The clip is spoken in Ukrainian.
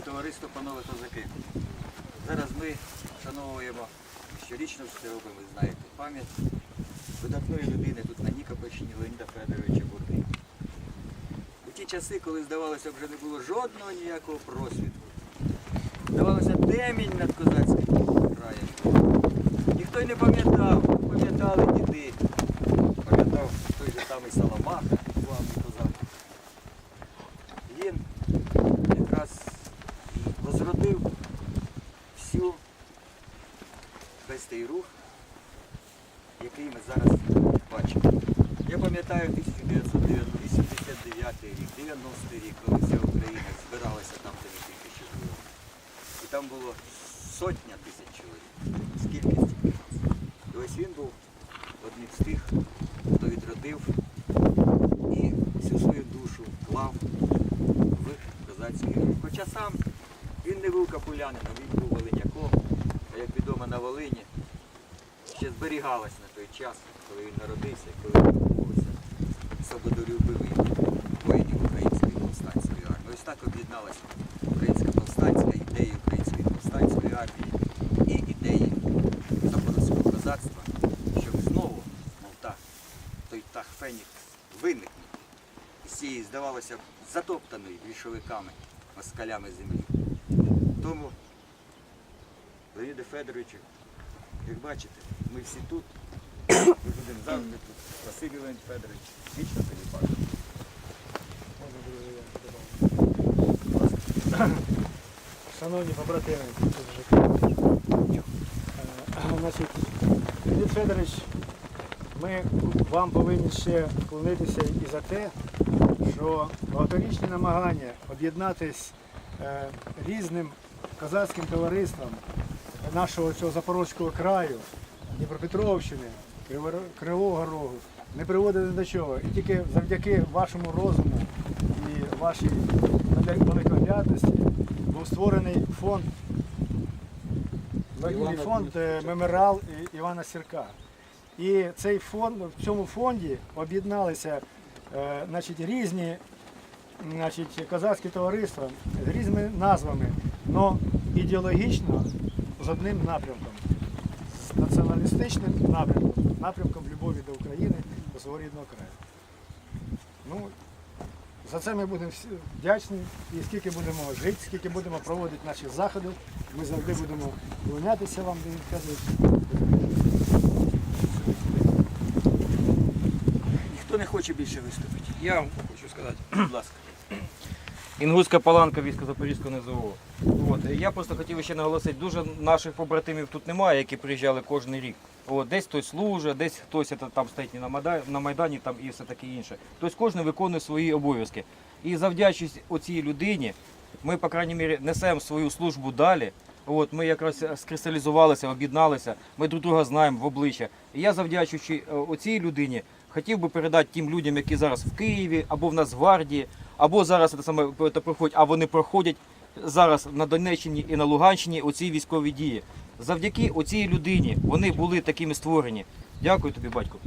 Товариство панове козаки. Зараз ми вшановуємо щорічно все робимо, ви знаєте, пам'ять видатної людини тут на Нікопольщині Леоніда Федоровича Бурди. У ті часи, коли здавалося, вже не було жодного ніякого просвіту. Здавалося, темінь над козацьким краєм. Ніхто й не пам'ятав, весь той рух, який ми зараз бачимо. Я пам'ятаю 1989 рік, 90 рік, коли вся Україна збиралася там, де ми тільки що були. І там було сотня тисяч чоловік. Скільки стільки нас. І ось він був одним з тих, хто відродив і всю свою душу клав в козацький рух. Хоча сам він не був капулянином, він був волиняком. А як відомо на Волині, ще зберігалась на той час, коли він народився, коли він відбувався свободолюбивий воїнів української повстанської армії. Ось так об'єдналася українська повстанська ідея української повстанської армії і ідеї запорозького козацтва, щоб знову, мов та, той птах Фенікс виникнув з цієї, здавалося затоптаної більшовиками, москалями землі. Федоровичу, як бачите, ми всі тут, ми будемо завжди тут. Спасибі, Леонід Федорович, вічно додам. Шановні побратими, Е, значить, Леонід Федорович, ми вам повинні ще вклонитися і за те, що багаторічні намагання об'єднатись е, різним козацьким товариством нашого цього Запорозького краю, Дніпропетровщини, Кривого Рогу не приводили до чого. І тільки завдяки вашому розуму і вашій великоглядності був створений фонд, благодійний фонд е, Меморіал Івана Сірка. І цей фонд, в цьому фонді об'єдналися е, значить, різні значить, козацькі товариства з різними назвами, але ідеологічно з одним напрямком, з націоналістичним напрямком, напрямком любові до України, до свого рідного краю. Ну, за це ми будемо всі вдячні і скільки будемо жити, скільки будемо проводити наші заходи, ми завжди будемо вклонятися вам, Леонід Федорович. Ніхто не хоче більше виступити. Я вам хочу сказати, будь ласка. Інгузька паланка війська Запорізького НЗО. От. Я просто хотів ще наголосити, дуже наших побратимів тут немає, які приїжджали кожен рік. От. Десь хтось служить, десь хтось там стоїть на Майдані, на там і все таке інше. Тобто кожен виконує свої обов'язки. І завдячуючи оцій людині, ми, по крайній мірі, несемо свою службу далі. От, ми якраз скристалізувалися, об'єдналися, ми друг друга знаємо в обличчя. І я, завдячуючи е, оцій людині, хотів би передати тим людям, які зараз в Києві, або в Нацгвардії, або зараз це саме проходять, а вони проходять зараз на Донеччині і на Луганщині оці військові дії. Завдяки оцій людині вони були такими створені. Дякую тобі, батько.